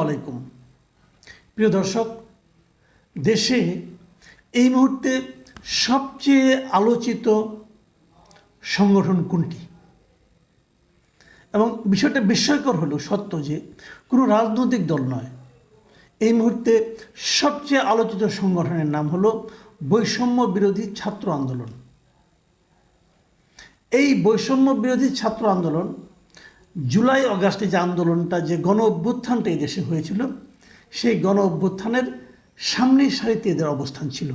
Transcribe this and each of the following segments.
আলাইকুম। প্রিয় দর্শক, দেশে এই মুহূর্তে সবচেয়ে আলোচিত সংগঠন কোনটি? এবং বিষয়টা বিস্ময়কর হলো, সত্য যে কোনো রাজনৈতিক দল নয়। এই মুহূর্তে সবচেয়ে আলোচিত সংগঠনের নাম হলো বৈষম্য বিরোধী ছাত্র আন্দোলন। এই বৈষম্য বিরোধী ছাত্র আন্দোলন জুলাই অগাস্টে যে আন্দোলনটা, যে গণ অভ্যুত্থানটা এই দেশে হয়েছিল, সেই গণ অভ্যুত্থানের সামনের সারিতে এদের অবস্থান ছিল।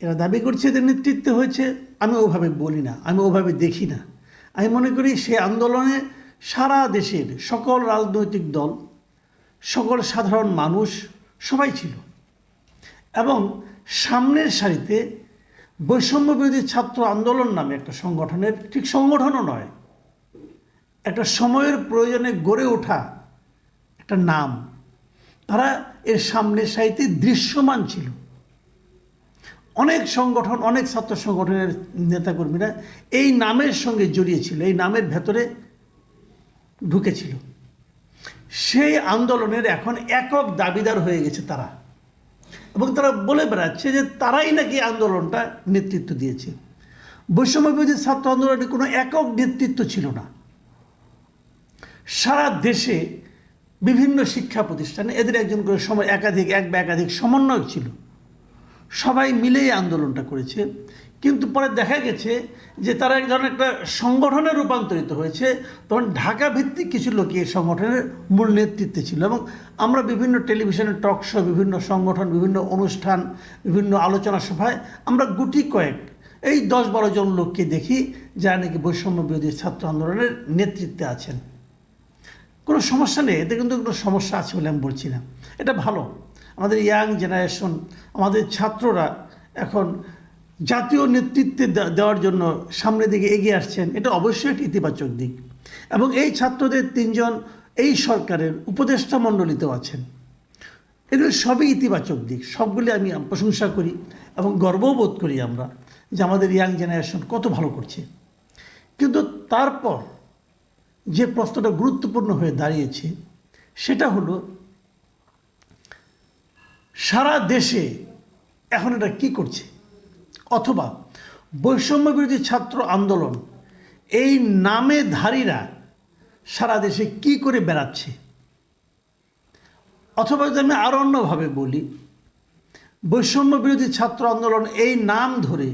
এরা দাবি করছে এদের নেতৃত্ব হয়েছে, আমি ওভাবে বলি না, আমি ওভাবে দেখি না। আমি মনে করি সেই আন্দোলনে সারা দেশের সকল রাজনৈতিক দল, সকল সাধারণ মানুষ সবাই ছিল। এবং সামনের সারিতে বৈষম্য বিরোধী ছাত্র আন্দোলন নামে একটা সংগঠনের, ঠিক সংগঠনও নয় একটা সময়ের প্রয়োজনে গড়ে ওঠা একটা নাম। তারা এর সামনের সারিতে দৃশ্যমান ছিল। অনেক সংগঠন, অনেক ছাত্র সংগঠনের নেতাকর্মীরা এই নামের সঙ্গে জড়িয়েছিল এই নামের ভেতরে ঢুকেছিল। সেই আন্দোলনের এখন একক দাবিদার হয়ে গেছে তারা। এবং তারা বলে বেড়াচ্ছে যে তারাই নাকি আন্দোলনটা নেতৃত্ব দিয়েছে। বৈষম্য বিরোধী ছাত্র আন্দোলনে কোনো একক নেতৃত্ব ছিল না। সারা দেশে বিভিন্ন শিক্ষা প্রতিষ্ঠানে এদের একজন করে সময় একাধিক, এক বা একাধিক সমন্বয়ক ছিল। সবাই মিলেই আন্দোলনটা করেছে। কিন্তু পরে দেখা গেছে যে তারা এক ধরনের একটা সংগঠনে রূপান্তরিত হয়েছে। তখন ঢাকা ভিত্তিক কিছু লোক এই সংগঠনের মূল নেতৃত্বে ছিল এবং আমরা বিভিন্ন টেলিভিশনের টক শো, বিভিন্ন সংগঠন, বিভিন্ন অনুষ্ঠান, বিভিন্ন আলোচনা সভায় আমরা গুটি কয়েক, এই দশ বারো জন লোককে দেখি যারা নাকি বৈষম্য বিরোধী ছাত্র আন্দোলনের নেতৃত্বে আছেন। কোনো সমস্যা নেই এতে কিন্তু কোনো সমস্যা আছে বলে আমি বলছি না। এটা ভালো। আমাদের ইয়াং জেনারেশন আমাদের ছাত্ররা এখন জাতীয় নেতৃত্বে দেওয়ার জন্য সামনের দিকে এগিয়ে আসছেন, এটা অবশ্যই একটি ইতিবাচক দিক। এবং এই ছাত্রদের তিনজন এই সরকারের উপদেষ্টা মণ্ডলীতেও আছেন। এগুলো সবই ইতিবাচক দিক, সবগুলি আমি প্রশংসা করি এবং গর্বও বোধ করি আমরা যে আমাদের ইয়াং জেনারেশন কত ভালো করছে। কিন্তু তারপর যে প্রশ্নটা গুরুত্বপূর্ণ হয়ে দাঁড়িয়েছে, সেটা হলো, সারা দেশে এখন এটা কী করছে? অথবা বৈষম্য বিরোধী ছাত্র আন্দোলন, এই নামে ধারীরা সারা দেশে কি করে বেড়াচ্ছে? অথবা যদি আমি আরও অন্যভাবে বলি বৈষম্য বিরোধী ছাত্র আন্দোলন এই নাম ধরে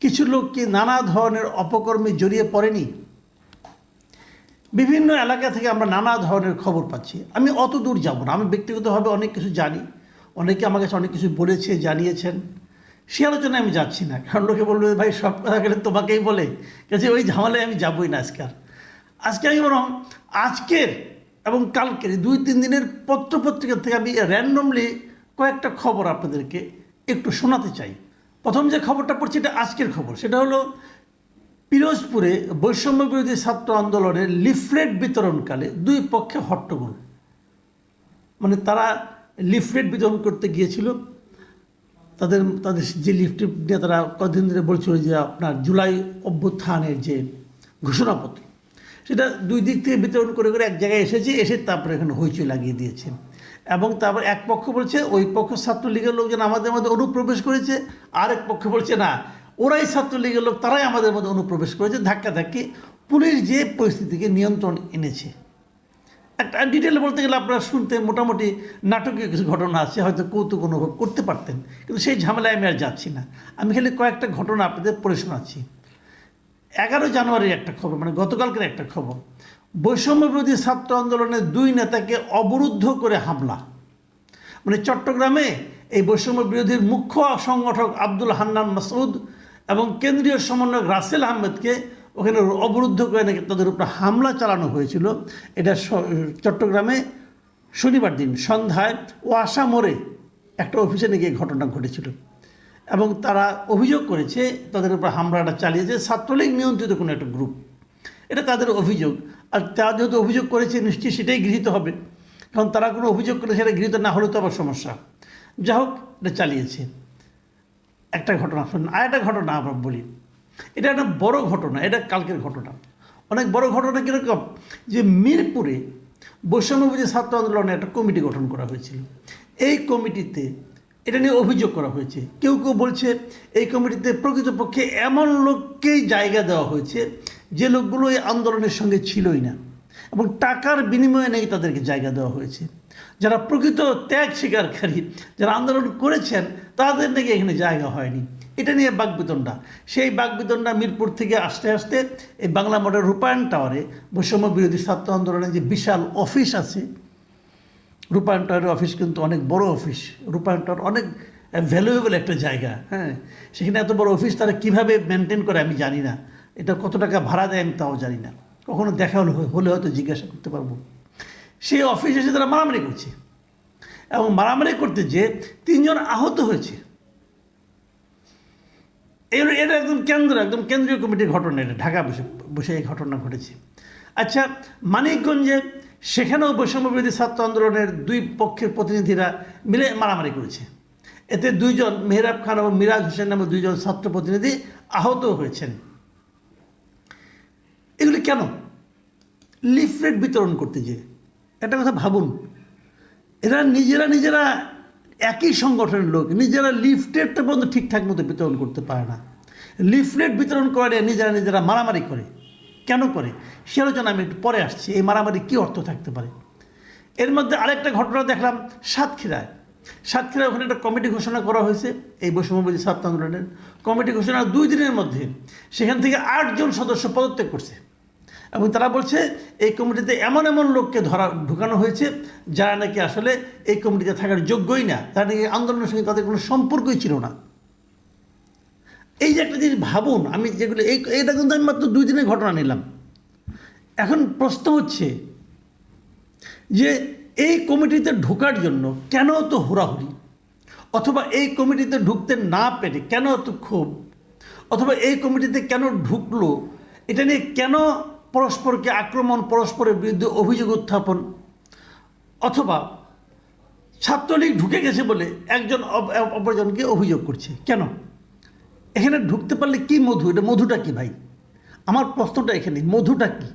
কিছু লোক কি নানা ধরনের অপকর্মে জড়িয়ে পড়েনি? বিভিন্ন এলাকা থেকে আমরা নানা ধরনের খবর পাচ্ছি। আমি অত দূর যাব না। আমি ব্যক্তিগতভাবে অনেক কিছু জানি। অনেকে আমার কাছে অনেক কিছু বলেছে, জানিয়েছেন। সে আলোচনায় আমি যাচ্ছি না। কারণ লোকে বলবে, ভাই, সব কথা গেলে তোমাকেই বলে। কাজে ওই ঝামেলায় আমি যাবই না আজকে আর। আজকে আমি বরং আজকের এবং কালকের দুই, তিন দিনের পত্রপত্রিকা থেকে আমি র্যান্ডমলি কয়েকটা খবর আপনাদেরকে একটু শোনাতে চাই। প্রথম যে খবরটা পড়ছি, এটা আজকের খবর। সেটা হলো পিরোজপুরে বৈষম্য বিরোধী ছাত্র আন্দোলনের লিফলেট বিতরণকালে দুই পক্ষে হট্টগোল। মানে তারা লিফলেট বিতরণ করতে গিয়েছিল। তাদের তাদের যে লিফলেট নিয়ে তারা কদিন ধরে বলছিল যে আপনার জুলাই অভ্যুত্থানের যে ঘোষণাপত্র, সেটা দুই দিক থেকে বিতরণ করে করে এক জায়গায় এসেছে, এসে তারপরে এখানে হইচই লাগিয়ে দিয়েছে। এবং তারপর এক পক্ষ বলছে, ওই পক্ষ ছাত্রলীগের লোকজন আমাদের মধ্যে অনুপ্রবেশ করেছে, আরেক পক্ষ বলছে, না ওরাই ছাত্রলীগের লোক, তারাই আমাদের মধ্যে অনুপ্রবেশ করেছে, ধাক্কা ধাক্কি। পুলিশ যে পরিস্থিতিকে নিয়ন্ত্রণ এনেছে। একটা ডিটেলে বলতে গেলে আপনারা শুনতে মোটামুটি নাটকীয় কিছু ঘটনা আছে, হয়তো কৌতুক অনুভব করতে পারতেন, কিন্তু সেই ঝামেলায় আমি আর যাচ্ছি না। আমি খালি কয়েকটা ঘটনা আপনাদের পড়ে শোনাচ্ছি। এগারো জানুয়ারির একটা খবর মানে গতকালকের একটা খবর। বৈষম্য বিরোধী ছাত্র আন্দোলনের দুই নেতাকে অবরুদ্ধ করে হামলা। মানে চট্টগ্রামে এই বৈষম্য বিরোধীর মুখ্য সংগঠক আব্দুল হান্নান মাসুদ এবং কেন্দ্রীয় সমন্বয়ক রাসেল আহমেদকে ওখানে অবরুদ্ধ করে নাকি তাদের উপর হামলা চালানো হয়েছিল। এটা চট্টগ্রামে শনিবার দিন সন্ধ্যায় ওয়াসা মোড়ে একটা অফিসে নাকি ঘটনা ঘটেছিল। এবং তারা অভিযোগ করেছে তাদের উপর হামলাটা চালিয়েছে ছাত্রলীগ নিয়ন্ত্রিত কোনো একটা গ্রুপ। এটা তাদের অভিযোগ। আর তারা যেহেতু অভিযোগ করেছে, নিশ্চয়ই সেটাই গৃহীত হবে। কারণ তারা কোনো অভিযোগ করে সেটা গৃহীত না হলে তো আবার সমস্যা। যা হোক এটা চালিয়েছে। একটা ঘটনা শুনুন, আর একটা ঘটনা আমরা বলি। এটা একটা বড় ঘটনা, এটা কালকের ঘটনা। অনেক বড় ঘটনা কীরকম? যে মিরপুরে বৈষম্যবিধি ছাত্র আন্দোলনে একটা কমিটি গঠন করা হয়েছিল। এই কমিটিতে এটা নিয়ে অভিযোগ করা হয়েছে। কেউ কেউ বলছে, এই কমিটিতে প্রকৃতপক্ষে এমন লোককেই জায়গা দেওয়া হয়েছে যে লোকগুলো এই আন্দোলনের সঙ্গে ছিলই না এবং টাকার বিনিময়ে নাকি তাদেরকে জায়গা দেওয়া হয়েছে। যারা প্রকৃত ত্যাগ স্বীকারকারী যারা আন্দোলন করেছেন তাদের নাকি এখানে জায়গা হয়নি। এটা নিয়ে বাকবিতণ্ডা সেই বাকবিতণ্ডা মিরপুর থেকে আসতে আসতে এই বাংলা মোটর রূপায়ণ টাওয়ারে বৈষম্য বিরোধী ছাত্র আন্দোলনের যে বিশাল অফিস আছে, রূপায়ণ টাওয়ারের অফিস কিন্তু অনেক বড় অফিস। রূপায়ণ টাওয়ার অনেক ভ্যালুয়েবল একটা জায়গা হ্যাঁ? সেখানে এত বড় অফিস তারা কীভাবে মেনটেন করে আমি জানি না। এটা কত টাকা ভাড়া দেয় আমি তাও জানি না। কখনো দেখা হলে হলে হয়তো জিজ্ঞাসা করতে পারব। সেই অফিসে এসে তারা মারামারি করছে। এবং মারামারি করতে যে তিনজন আহত হয়েছে। এটা একদম কেন্দ্র, একদম কেন্দ্রীয় কমিটির ঘটনা এটা, ঢাকা বসে বসে এই ঘটনা ঘটেছে। আচ্ছা মানিকগঞ্জে সেখানেও বৈষম্যবিরোধী ছাত্র আন্দোলনের দুই পক্ষের প্রতিনিধিরা মিলে মারামারি করেছে। এতে দুইজন মেহরাব খান এবং মিরাজ হোসেন নামে দুইজন ছাত্র প্রতিনিধি আহত হয়েছেন। এগুলি কেন? লিফলেট বিতরণ করতে যে একটা কথা ভাবুন এরা নিজেরা নিজেরা একই সংগঠনের লোক, নিজেরা লিফলেটটা পর্যন্ত ঠিকঠাক মতো বিতরণ করতে পারে না। লিফলেট বিতরণ করে নিজেরা নিজেরা মারামারি করে। কেন করে? সে আলোচনা আমি একটু পরে আসছি, এই মারামারি কী অর্থ থাকতে পারে? এর মধ্যে আরেকটা ঘটনা দেখলাম সাতক্ষীরায়। সাতক্ষীরায় ওখানে একটা কমিটি ঘোষণা করা হয়েছে, এই বৈষম্যবাদী ছাত্র আন্দোলনের। কমিটি ঘোষণা দুই দিনের মধ্যে সেখান থেকে আটজন সদস্য পদত্যাগ করছে। এবং তারা বলছে, এই কমিটিতে এমন এমন লোককে ধরা, ঢুকানো হয়েছে, যারা নাকি আসলে এই কমিটিতে থাকার যোগ্যই না। তারা নাকি আন্দোলনের সঙ্গে তাদের কোনো সম্পর্কই ছিল না। এই যে একটা জিনিস ভাবুন, আমি যেগুলো, এই এটা কিন্তু আমি মাত্র দুই দিনের ঘটনা নিলাম। এখন প্রশ্ন হচ্ছে যে, এই কমিটিতে ঢোকার জন্য কেন তো হুড়াহুড়ি? অথবা এই কমিটিতে ঢুকতে না পেরে কেন এত ক্ষোভ? অথবা এই কমিটিতে কেন ঢুকলো? এটা নিয়ে কেন পরস্পরকে আক্রমণ, পরস্পরের বিরুদ্ধে অভিযোগ উত্থাপন। অথবা ছাত্রলীগ ঢুকে গেছে বলে একজন অপ- অপরজনকে অভিযোগ করছে। কেন? এখানে ঢুকতে পারলে কি মধু? এটা মধুটা কি ভাই? আমার প্রশ্নটা এখানে, মধুটা কি?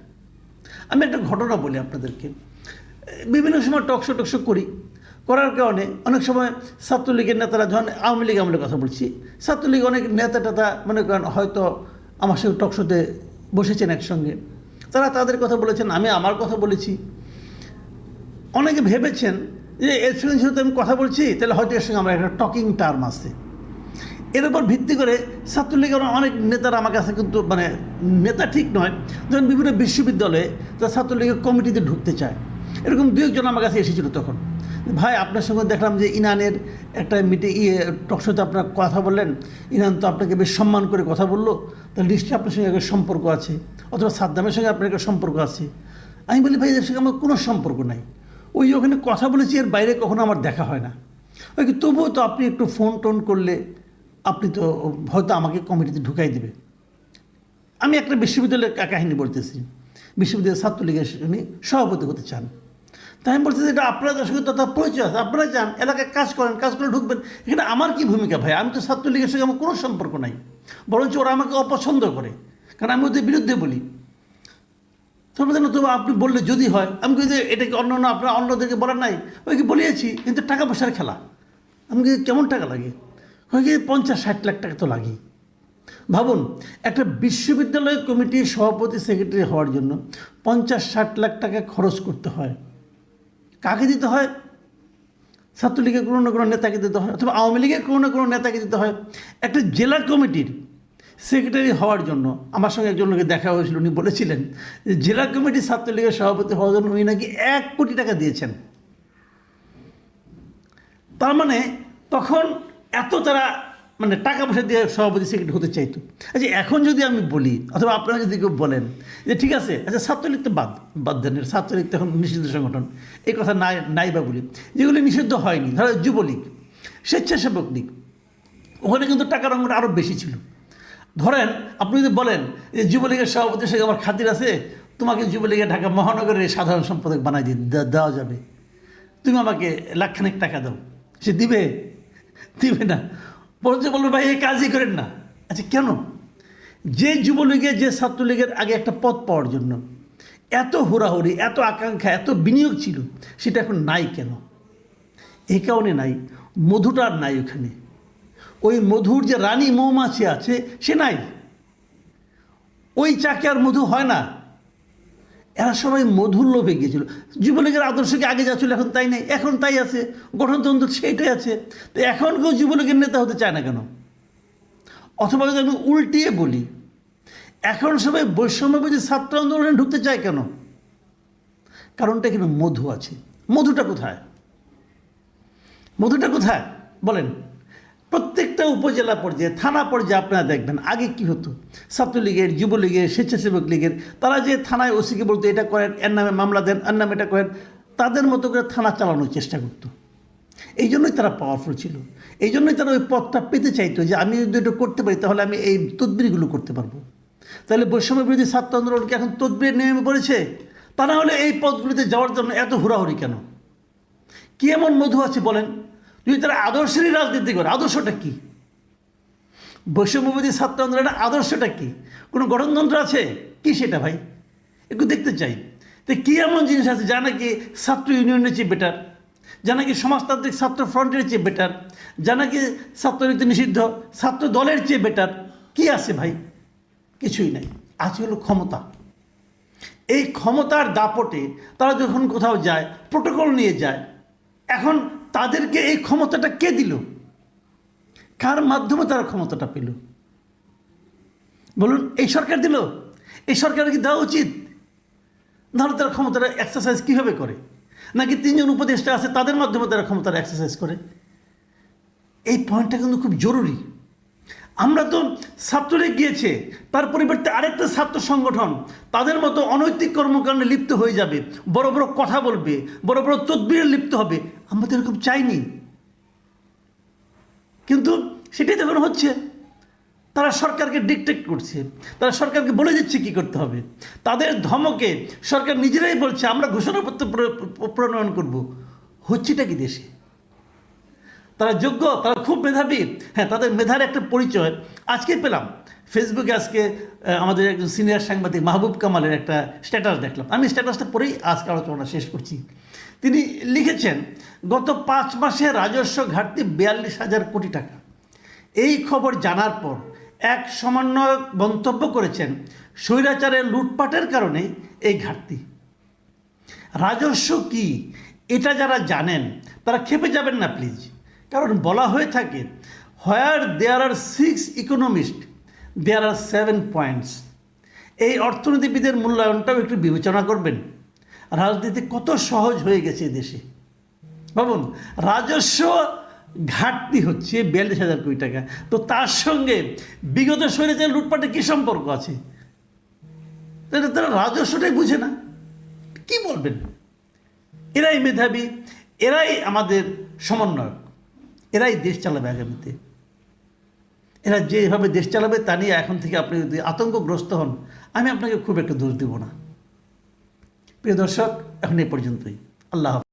আমি একটা ঘটনা বলি আপনাদেরকে। বিভিন্ন সময় টকশো টকশো করি। করার কারণে অনেক সময় ছাত্রলীগের নেতারা যখন আওয়ামী লীগ আমলের কথা বলছি। ছাত্রলীগ অনেক নেতা টেতা মনে করেন হয়তো আমার সঙ্গে টকশোতে বসেছেন একসঙ্গে। তারা তাদের কথা বলেছেন, আমি আমার কথা বলেছি। অনেকে ভেবেছেন যে এর সঙ্গে যেহেতু আমি কথা বলছি, তাহলে হয়তো এর সঙ্গে আমার একটা টকিং টার্ম আছে। এর উপর ভিত্তি করে ছাত্রলীগের অনেক নেতারা আমার কাছে কিন্তু মানে নেতা ঠিক নয়, যখন বিভিন্ন বিশ্ববিদ্যালয়ে তারা ছাত্রলীগের কমিটিতে ঢুকতে চায়। এরকম দু একজন আমার কাছে এসেছিল তখন। ভাই, আপনার সঙ্গে দেখলাম যে ইনানের একটা মিটিং ইয়ে টকশোতে আপনার কথা বললেন। ইনান তো আপনাকে বেশ সম্মান করে কথা বলল। তাহলে নিশ্চয়ই আপনার সঙ্গে একটা সম্পর্ক আছে, অথবা সাদ্দামের সঙ্গে আপনার একটা সম্পর্ক আছে। আমি বলি, ভাই, এদের সঙ্গে আমার কোনো সম্পর্ক নাই। ওই ওখানে কথা বলেছি, এর বাইরে কখনো আমার দেখা হয় না। ওই কি, তবুও তো আপনি একটু ফোন টোন করলে আপনি তো, হয়তো আমাকে কমিটিতে ঢুকাই দেবে। আমি একটা বিশ্ববিদ্যালয়ের কাহিনী বলতেছি। বিশ্ববিদ্যালয়ের ছাত্রলীগের উনি সভাপতি হতে চান। তাই আমি বলতেছি এটা আপনাদের সঙ্গে তো তার পরিচয় আছে। আপনারা যান, এলাকায় কাজ করেন, কাজ করে ঢুকবেন। এখানে আমার কি ভূমিকা ভাই? আমি তো ছাত্রলীগের সঙ্গে আমার কোনো সম্পর্ক নাই। বরঞ্চ ওরা আমাকে অপছন্দ করে। কারণ আমি ওদের বিরুদ্ধে বলি। তবে যেন তবু আপনি বললে যদি হয়, আমি যে এটাকে অন্য অন্য আপনার অন্যদেরকে বলার নাই? ওই কি বলিয়েছি কিন্তু টাকা পয়সার খেলা। আমি কেমন টাকা লাগে? ওই কি পঞ্চাশ, ষাট লাখ টাকা তো লাগে ভাবুন, একটা বিশ্ববিদ্যালয় কমিটির সভাপতি, সেক্রেটারি হওয়ার জন্য পঞ্চাশ, ষাট লাখ টাকা খরচ করতে হয়। কাকে দিতে হয়? ছাত্রলীগের কোনো না কোনো নেতাকে দিতে হয়, অথবা আওয়ামী লীগের কোনো না কোনো নেতাকে দিতে হয়। একটা জেলা কমিটির সেক্রেটারি হওয়ার জন্য, আমার সঙ্গে একজন লোকে দেখা হয়েছিল, উনি বলেছিলেন যে জেলা কমিটির ছাত্রলীগের সভাপতি হওয়ার জন্য উনি নাকি এক কোটি টাকা দিয়েছেন। তার মানে তখন এত তারা মানে টাকা পয়সা দিয়ে সভাপতি সেক্রেটারি হতে চাইতো। আচ্ছা এখন যদি আমি বলি, অথবা আপনারা যদি কেউ বলেন, যে ঠিক আছে আচ্ছা ছাত্রলীগ তো বাদ বাদ দেন ছাত্রলীগ তো এখন নিষিদ্ধ সংগঠন। এই কথা নাই নাই বা বলি। যেগুলি নিষিদ্ধ হয়নি, ধরো যুবলীগ, স্বেচ্ছাসেবক লীগ, ওখানে কিন্তু টাকার অঙ্কটা আরও বেশি ছিল। ধরেন, আপনি যদি বলেন যে যুবলীগের সভাপতির সঙ্গে আমার খাতির আছে, তোমাকে যুবলীগের ঢাকা মহানগরের সাধারণ সম্পাদক বানাই দিয়ে দেওয়া যাবে। তুমি আমাকে লাখখানেক টাকা দাও। সে দিবে? দিবে না। বরঞ্চ বলবে, ভাই, এই কাজই করেন না। আচ্ছা কেন? যে যুবলীগের, যে ছাত্রলীগের আগে একটা পদ পাওয়ার জন্য এত হুড়াহুড়ি, এত আকাঙ্ক্ষা, এত বিনিয়োগ ছিল, সেটা এখন নাই কেন? এই কারণে নাই, মধুটা আর নাই ওখানে। ওই মধুর যে রানী মৌমাছি আছে, সে নাই। ওই চাকে আর মধু হয় না। এরা সবাই মধুর লোভে গিয়েছিল। যুবলীগের আদর্শকে আগে যা ছিল এখন তাই নেই? এখন তাই আছে। গঠনতন্ত্র সেইটাই আছে। তো এখন কেউ যুবলীগের নেতা হতে চায় না কেন? অথবা যদি আমি উল্টিয়ে বলি, এখন সবাই বৈষম্যবাদী ছাত্র আন্দোলনে ঢুকতে চায় কেন? কারণটা কিন্তু মধু আছে। মধুটা কোথায়? মধুটা কোথায়? বলেন। প্রত্যেকটা উপজেলা পর্যায়ে, থানা পর্যায়ে আপনারা দেখবেন, আগে কি হতো? ছাত্রলীগের, যুবলীগের, স্বেচ্ছাসেবক লীগের, তারা যে থানায় ওসিকে বলতো, এটা করেন, এর নামে মামলা দেন, এর নামে এটা করেন, তাদের মতো করে থানা চালানোর চেষ্টা করতো। এই জন্যই তারা পাওয়ারফুল ছিল। এই জন্যই তারা ওই পথটা পেতে চাইতো যে, আমি যদি এটা করতে পারি, তাহলে আমি এই তদবিরগুলো করতে পারব। তাহলে বৈষম্য বিরোধী ছাত্র আন্দোলনকে এখন তদবির নেমে পড়েছে? তা না হলে এই পথগুলিতে যাওয়ার জন্য এত হুড়াহুড়ি কেন? কি এমন মধু আছে বলেন? যদি তারা আদর্শেরই রাজনীতি করে, আদর্শটা কি? বৈষম্যবাদী ছাত্র আন্দোলনের আদর্শটা কি? কোনো গঠনতন্ত্র আছে? কি সেটা ভাই? একটু দেখতে চাই। তো কী এমন জিনিস আছে যা নাকি ছাত্র ইউনিয়নের চেয়ে বেটার যা নাকি সমাজতান্ত্রিক ছাত্র ফ্রন্টের চেয়ে বেটার যা নাকি ছাত্রনীতি নিষিদ্ধ ছাত্র দলের চেয়ে বেটার কি আছে ভাই? কিছুই নাই। আছে হলো ক্ষমতা। এই ক্ষমতার দাপটে তারা যখন কোথাও যায় প্রোটোকল নিয়ে যায়, এখন তাদেরকে এই ক্ষমতাটা কে দিল? কার মাধ্যমে তারা ক্ষমতাটা পেল? বলুন, এই সরকার দিল? এই সরকারের কি দেওয়া উচিত? তাহলে তারা ক্ষমতাটা এক্সারসাইজ কীভাবে করে? নাকি তিনজন উপদেষ্টা আছে, তাদের মাধ্যমে তারা ক্ষমতাটা এক্সারসাইজ করে? এই পয়েন্টটা কিন্তু খুব জরুরি। আমরা তো ছাত্ররা গিয়েছে, তার পরিবর্তে আরেকটা ছাত্র সংগঠন, তাদের মতো অনৈতিক কর্মকাণ্ডে লিপ্ত হয়ে যাবে, বড় বড় কথা বলবে, বড় বড় তদবিরে লিপ্ত হবে আমরা তো এরকম চাইনি। কিন্তু সেটাই তখন হচ্ছে। তারা সরকারকে ডিকটেক্ট করছে। তারা সরকারকে বলে দিচ্ছে কি করতে হবে। তাদের ধমকে সরকার নিজেরাই বলছে, আমরা ঘোষণাপত্র প্র- প্র- প্রণয়ন করব। হচ্ছেটা কি দেশে? তারা যোগ্য, তারা খুব মেধাবী। হ্যাঁ তাদের মেধার একটা পরিচয় আজকে পেলাম। ফেসবুকে আজকে আমাদের একজন সিনিয়র সাংবাদিক মাহবুব কামালের একটা স্ট্যাটাস দেখলাম। আমি স্ট্যাটাসটা পরেই আজকে আলোচনা শেষ করছি। তিনি লিখেছেন, গত পাঁচ মাসে রাজস্ব ঘাটতি বিয়াল্লিশ হাজার কোটি টাকা। এই খবর জানার পর এক সমন্বয়ক মন্তব্য করেছেন, স্বৈরাচারের লুটপাটের কারণে এই ঘাটতি। রাজস্ব কি, এটা যারা জানেন, তারা খেপে যাবেন না, প্লিজ। কারণ বলা হয়ে থাকে, where there are six economist, there are seven points. এই অর্থনীতিবিদের মূল্যায়নটাও একটু বিবেচনা করবেন। রাজনীতি কত সহজ হয়ে গেছে দেশে। ভাবুন, রাজস্ব ঘাটতি হচ্ছে বিয়াল্লিশ হাজার কোটি টাকা। তো তার সঙ্গে বিগত শৈলীতে লুটপাটে কী সম্পর্ক আছে? তাহলে তারা রাজস্বটাই বুঝে না। কি বলবেন? এরাই মেধাবী, এরাই আমাদের সমন্বয়ক, এরাই দেশ চালাবে আগামীতে। এরা যেভাবে দেশ চালাবে তা নিয়ে এখন থেকে আপনি যদি আতঙ্কগ্রস্ত হন, আমি আপনাকে খুব একটা দোষ দেব না। প্রিয় দর্শক এখন এই পর্যন্তই আল্লাহ।